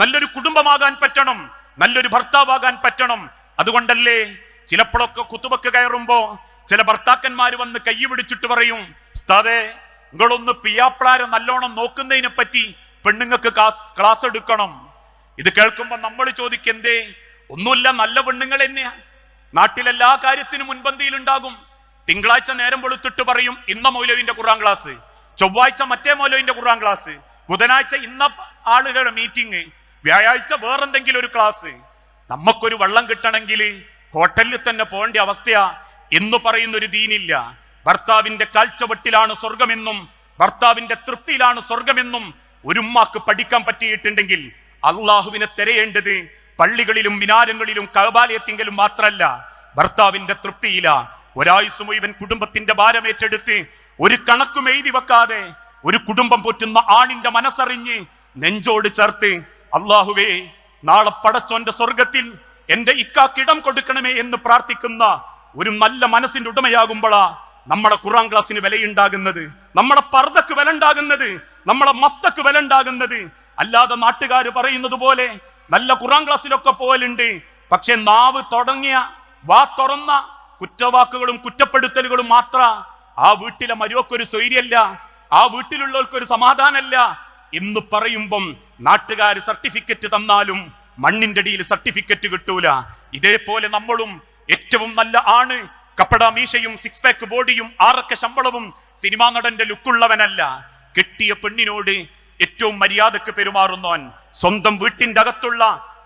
നല്ലൊരു കുടുംബമാകാൻ പറ്റണം നല്ലൊരു ഭർത്താവാകാൻ പറ്റണം. അതുകൊണ്ടല്ലേ ചിലപ്പോഴൊക്കെ കുത്തുബക്ക് കയറുമ്പോ ചില ഭർത്താക്കന്മാര് വന്ന് കൈ പിടിച്ചിട്ട് പറയും ഉസ്താദേ നിങ്ങളൊന്ന് പിയാപ്പിളാരെ നല്ലോണം നോക്കുന്നതിനെ പറ്റി പെണ്ണുങ്ങൾക്ക് ക്ലാസ് എടുക്കണം. ഇത് കേൾക്കുമ്പോ നമ്മൾ ചോദിക്കെന്തേ ഒന്നുമില്ല നല്ല പെണ്ണുങ്ങൾ തന്നെയാ. നാട്ടിലെല്ലാ കാര്യത്തിനും മുൻപന്തിയിൽ ഉണ്ടാകും തിങ്കളാഴ്ച നേരം വെളുത്തിട്ട് പറയും ഇന്ന മൗലവിന്റെ ഖുറാൻ ക്ലാസ് ചൊവ്വാഴ്ച മറ്റേ മൗലവിന്റെ ഖുറാൻ ക്ലാസ് ബുധനാഴ്ച ഇന്ന ആളുകളുടെ മീറ്റിംഗ് വ്യാഴാഴ്ച വേറെന്തെങ്കിലും ഒരു ക്ലാസ് നമുക്കൊരു വള്ളം കിട്ടണമെങ്കിൽ ഹോട്ടലിൽ തന്നെ പോകേണ്ട അവസ്ഥയാ. എന്ന് പറയുന്ന ഒരു ദീനില്ല. ഭർത്താവിന്റെ കാഴ്ചവെട്ടിലാണ് സ്വർഗമെന്നും ഭർത്താവിന്റെ തൃപ്തിയിലാണ് സ്വർഗമെന്നും ഒരു ഉമ്മാക്ക് പഠിക്കാൻ പറ്റിയിട്ടുണ്ടെങ്കിൽ അള്ളാഹുവിനെ തിരയേണ്ടത് പള്ളികളിലും മിനാരങ്ങളിലും കബാലയത്തിങ്കലും മാത്രല്ല ഭർത്താവിന്റെ തൃപ്തിയില. ഒരായുസ് മുഴുവൻ കുടുംബത്തിന്റെ ഭാരമേറ്റെടുത്ത് ഒരു കണക്കും എഴുതി വെക്കാതെ ഒരു കുടുംബം പോറ്റുന്ന ആണിന്റെ മനസ്സറിഞ്ഞ് നെഞ്ചോട് ചേർത്ത് അള്ളാഹുവേ നാളെ പടച്ചോന്റെ സ്വർഗത്തിൽ എന്റെ ഇക്കാക്കിടം കൊടുക്കണമേ എന്ന് പ്രാർത്ഥിക്കുന്ന ഒരു നല്ല മനസ്സിന്റെ ഉടമയാകുമ്പോഴാ നമ്മുടെ ഖുറാൻ ക്ലാസ്സിന് വിലയുണ്ടാകുന്നത് നമ്മുടെ പർദ്ദക്ക് വില ഉണ്ടാകുന്നത് നമ്മളെ മസ്തക്ക് വില ഉണ്ടാകുന്നത് അല്ലാതെ നാട്ടുകാർ പറയുന്നത് പോലെ നല്ല ഖുറാൻ ക്ലാസ്സിലൊക്കെ പോലുണ്ട് പക്ഷെ നാവ് തുടങ്ങിയ വാ തുറന്ന കുറ്റവാക്കുകളും കുറ്റപ്പെടുത്തലുകളും മാത്ര ആ വീട്ടിലെ മരുവക്കൊരു സ്വൈര്യല്ല ആ വീട്ടിലുള്ളവർക്കൊരു സമാധാനമല്ല എന്ന് പറയുമ്പം നാട്ടുകാർ സർട്ടിഫിക്കറ്റ് തന്നാലും മണ്ണിന്റെ അടിയിൽ സർട്ടിഫിക്കറ്റ് കിട്ടൂല. ഇതേപോലെ നമ്മളും ഏറ്റവും നല്ല ആണ്. കപ്പട മീശയും സിക്സ് പാക്ക് ബോഡിയും ആറക്ക ശമ്പളവും സിനിമാ നടന്റെ ലുക്കുള്ളവനല്ല. കെട്ടിയ പെണ്ണിനോട് ഏറ്റവും മര്യാദയ്ക്ക് പെരുമാറുന്നവൻ സ്വന്തം വീട്ടിന്റെ അകത്തുള്ള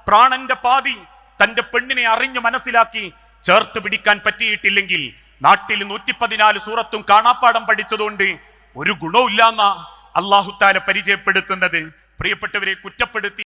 പ്രാണന്റെ പാതി തന്റെ പെണ്ണിനെ അറിഞ്ഞു മനസ്സിലാക്കി ചേർത്ത് പിടിക്കാൻ പറ്റിയിട്ടില്ലെങ്കിൽ നാട്ടിൽ നൂറ്റി പതിനാല് സൂറത്തും കാണാപ്പാടം പഠിച്ചതുകൊണ്ട് ഒരു ഗുണവും ഇല്ലാന്ന അള്ളാഹുത്താല പരിചയപ്പെടുത്തുന്നത്. പ്രിയപ്പെട്ടവരെ കുറ്റപ്പെടുത്തി